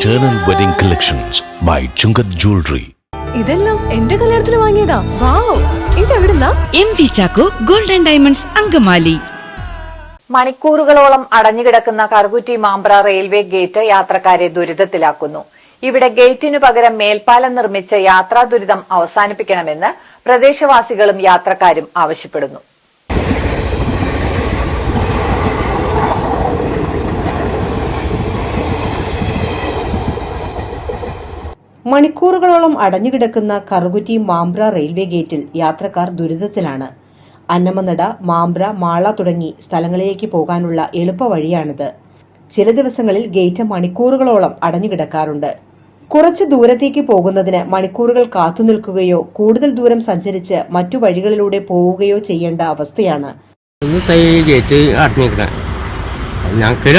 Eternal Wedding Collections by Chungath Jewelry. ഇതെല്ലാം എന്റെ കല്യാണത്തിന് വാങ്ങിയതാ. Wow ഇതെവിടുന്നാ? M V Chacko golden diamonds Angamaly. മണിക്കൂറുകളോളം അടഞ്ഞുകിടക്കുന്ന കറുകുറ്റി മാമ്പ്ര റെയിൽവേ ഗേറ്റ് യാത്രക്കാരെ ദുരിതത്തിലാക്കുന്നു. ഇവിടെ ഗേറ്റിനു പകരം മേൽപ്പാലം നിർമ്മിച്ച് യാത്രാ ദുരിതം അവസാനിപ്പിക്കണമെന്ന് പ്രദേശവാസികളും യാത്രക്കാരും ആവശ്യപ്പെടുന്നു. മണിക്കൂറുകളോളം അടഞ്ഞുകിടക്കുന്ന കറുകുറ്റി മാമ്പ്ര റെയിൽവേ ഗേറ്റിൽ യാത്രക്കാർ ദുരിതത്തിലാണ്. അന്നമനട മാമ്പ്ര മാള തുടങ്ങി സ്ഥലങ്ങളിലേക്ക് പോകാനുള്ള എളുപ്പവഴിയാണിത് ചില ദിവസങ്ങളിൽ ഗേറ്റ് മണിക്കൂറുകളോളം അടഞ്ഞുകിടക്കാറുണ്ട്. കുറച്ച് ദൂരത്തേക്ക് പോകുന്നതിന് മണിക്കൂറുകൾ കാത്തുനിൽക്കുകയോ കൂടുതൽ ദൂരം സഞ്ചരിച്ച് മറ്റു വഴികളിലൂടെ പോവുകയോ ചെയ്യേണ്ട അവസ്ഥയാണ്. ഞങ്ങൾക്ക്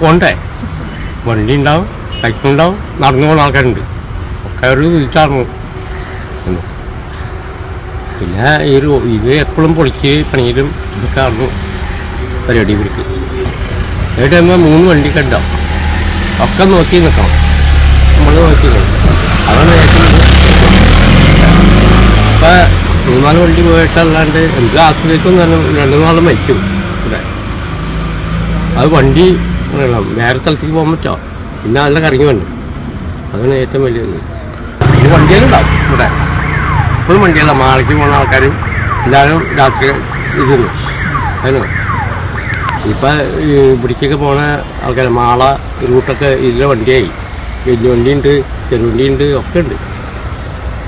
പോണ്ടേ? വണ്ടി ഉണ്ടാവും. സൈക്കിൾ ഉണ്ടാവും നടന്നു പോകുന്ന ആൾക്കാരുണ്ട്. ഒക്കെ ഒരു വീട്ടിലാണ്. പിന്നെ ഈ ഒരു ഇത് എപ്പോഴും പൊളിക്ക് പണിയിലും ഇതൊക്കെ ആയിരുന്നു പരിപാടി ഇവർക്ക്. കഴിയുമ്പോൾ മൂന്ന് വണ്ടി കണ്ട ഒക്കെ നോക്കി നിൽക്കണം നമ്മൾ നോക്കി അതാണ് ഏറ്റവും ഇപ്പം മൂന്നാൽ വണ്ടി പോയിട്ടല്ലാണ്ട് എന്ത് ആശ്രയിക്കും രണ്ടു നാളും മരിക്കും ഇവിടെ. അത് വണ്ടി വേറെ സ്ഥലത്തേക്ക് പോകാൻ പറ്റുമോ പിന്നെ അതിലെ കറങ്ങി വേണ്ട അതാണ് ഏറ്റവും വലിയത് ഇത്. വണ്ടികളുണ്ടാവും ഇവിടെ. ഇപ്പോഴും വണ്ടിയല്ല മാളയ്ക്ക് പോകുന്ന ആൾക്കാരും എല്ലാവരും രാത്രി ഇരുന്നു. അതിന് ഇപ്പം ഇവിടേക്കൊക്കെ പോണ ആൾക്കാർ മാള റൂട്ടൊക്കെ ഇതിലെ വണ്ടിയായി. വലിയ വണ്ടിയുണ്ട് ചെറുവണ്ടിയുണ്ട് ഒക്കെ ഉണ്ട്.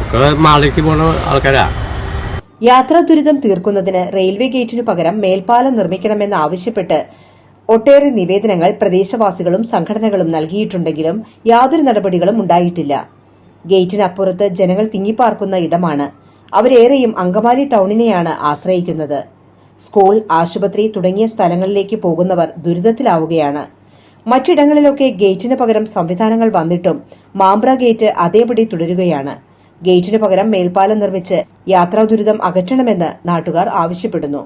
ഒക്കെ മാളയ്ക്ക് പോണ ആൾക്കാരാണ് യാത്രാ ദുരിതം തീർക്കുന്നതിന് റെയിൽവേ ഗേറ്റിനു പകരം മേൽപ്പാലം നിർമ്മിക്കണമെന്ന് ആവശ്യപ്പെട്ട് ഒട്ടേറെ നിവേദനങ്ങൾ പ്രദേശവാസികളും സംഘടനകളും നൽകിയിട്ടുണ്ടെങ്കിലും യാതൊരു നടപടികളും ഉണ്ടായിട്ടില്ല. ഗേറ്റിനപ്പുറത്ത് ജനങ്ങൾ തിങ്ങിപ്പാർക്കുന്ന ഇടമാണ്. അവരേറെയും അങ്കമാലി ടൗണിനെയാണ് ആശ്രയിക്കുന്നത്. സ്കൂൾ ആശുപത്രി തുടങ്ങിയ സ്ഥലങ്ങളിലേക്ക് പോകുന്നവർ ദുരിതത്തിലാവുകയാണ്. മറ്റിടങ്ങളിലൊക്കെ ഗേറ്റിന് പകരം സംവിധാനങ്ങൾ വന്നിട്ടും മാമ്പ്ര ഗേറ്റ് അതേപടി തുടരുകയാണ്. ഗേറ്റിന് പകരം മേൽപ്പാലം നിർമ്മിച്ച് യാത്രാ ദുരിതം അകറ്റണമെന്ന് നാട്ടുകാർ ആവശ്യപ്പെടുന്നു.